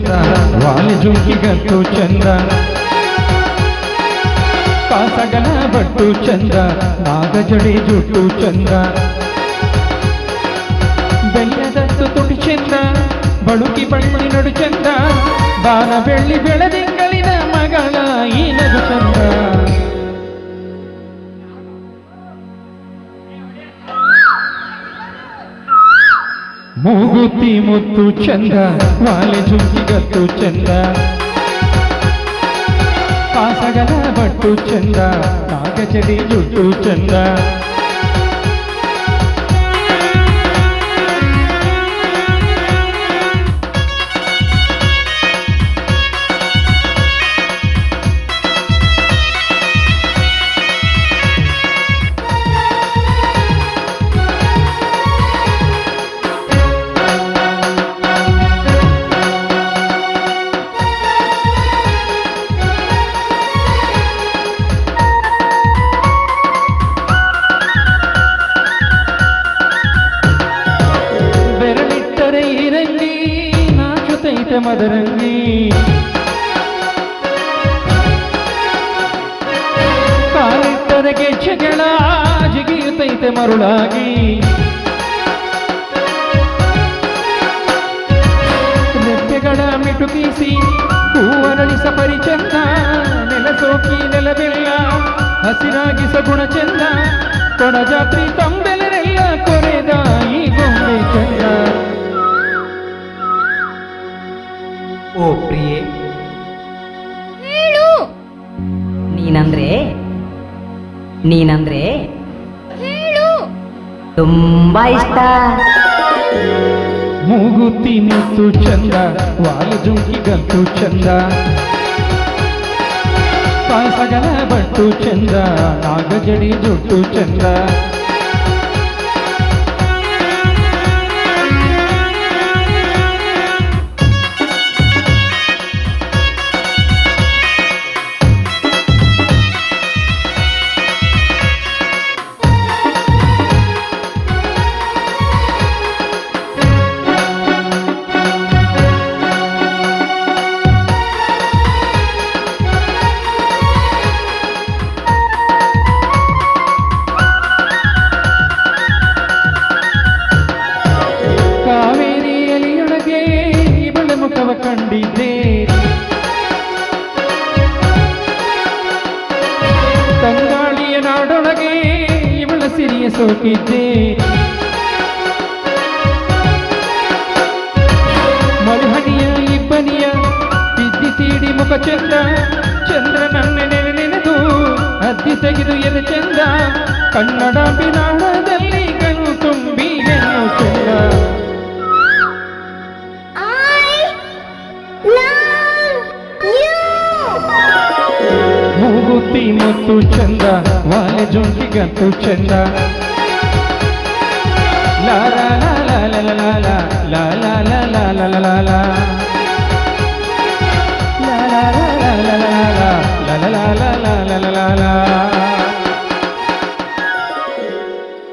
ಚಂದ ವಾಲೆ ಜುಂಕಿಗಂತೂ ಚಂದ ಕಾಸಗಲ ಬಟ್ಟು ಚಂದ ನಾಗಜಡಿ ಜುಟ್ಟು ಚಂದ ಬೆಲ್ಲದತ್ತು ತುಟಿ ಚಂದ ಬಳುಕಿ ಬಳ್ಳಿ ನಡು ಚಂದ ಬಾನ ಬೆಳ್ಳಿ ಬೆಳದಿಂಗಳಿನ ಮಗಳ ಈ ನಗು ಚಂದ ಮೂಗುತಿ ಮುತ್ತು ಚಂದ ವಾಲೆ ಜುಂಕಿಗತ್ತು ಚಂದ ಕಾಸಗಲ ಬಟ್ಟು ಚಂದ ನಾಗಚಡಿ ಜುಟ್ಟು ಚಂದ ಮದರಂಗಿ ಕಾಲಿಟ್ಟದ ಗೆಜ್ಜೆಗಳ ಜಿಗಿಯುತ್ತೈತೆ ಮರುಳಾಗಿ. ರೆಪ್ಪೆಗಳ ಮಿಟುಕಿಸಿ ಹೂವರಳಿಸ ಪರಿಚಂದ ನೆಲ ಸೋಕಿ ನೆಲವೆಲ್ಲ, ಹಸಿರಾಗಿಸ ಗುಣಚಂದ ಕೊಡಜಾತ್ರಿ ತಂಬೆ ಓ ಪ್ರಿಯೆ. ಹೇಳು. ನೀನಂದ್ರೆ? ನೀನಂದ್ರೆ? ಹೇಳು. ತುಂಬಾ ಇಷ್ಟ. ಮೂಗುತಿ ನಿಂತು ಚಂದ ವಾಲು ಜುಂಕಿಗಂತೂ ಚಂದ. ಕಾಸಗಲ ಬಟ್ಟು ಚಂದ ನಾಗಜಡಿ ಜುಟ್ಟು ಚಂದ. ಮುಖವ ಕಂಡಿದ್ದೆ ತಂಗಾಳಿಯ ನಾಡೊಳಗೆ ಇವಳ ಸಿರಿಯ ಸೋಕಿದ್ದೇನೆ ಮರುಹಣಿಯ ಇಬ್ಬನಿಯ ಬಿದ್ದಿ ತೀಡಿ ಮುಖ ಚಂದ್ರ ಚಂದ್ರನನ್ನ ನೆನೆ ನೆನೆದು ಅದ್ದಿ ತೆಗೆದು ಎದೆ ಚಂದ, ಕನ್ನಡ ಬಿನಾಡದಲ್ಲಿ ಮೂರ್ತಿ ಮತ್ತು ಚಂದ ವಾಲೆ ಜುಂಕಿ ಗಂತು ಚಂದ ಲಾಲ ಲಾಲ ಲಾಲ ಲಾಲ ಲಾಲ